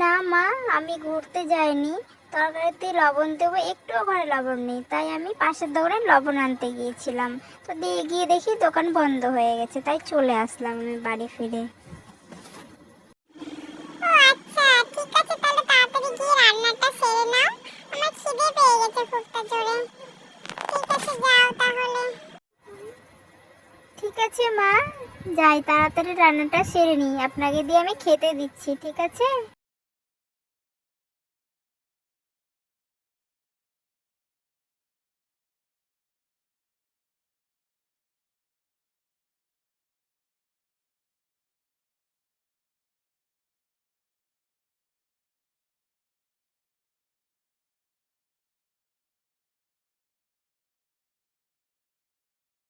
না মা, আমি ঘুরতে যাইনি। তরকারিতে লবণ দেবো একটুও ঘরে লবণ নেই, তাই আমি পাশের দোকানে লবণ আনতে গিয়েছিলাম। তো দিয়ে গিয়ে দেখি দোকান বন্ধ হয়ে গেছে, তাই চলে আসলাম আমি বাড়ি ফিরে। খুবটা জোরে। ঠিক আছে, যাও তাহলে। ঠিক আছে, মা। যাই, তাড়াতাড়ি রান্নাটা সেরে নিই। আপনাকে দিয়ে আমি খেতে দিচ্ছি, ঠিক আছে?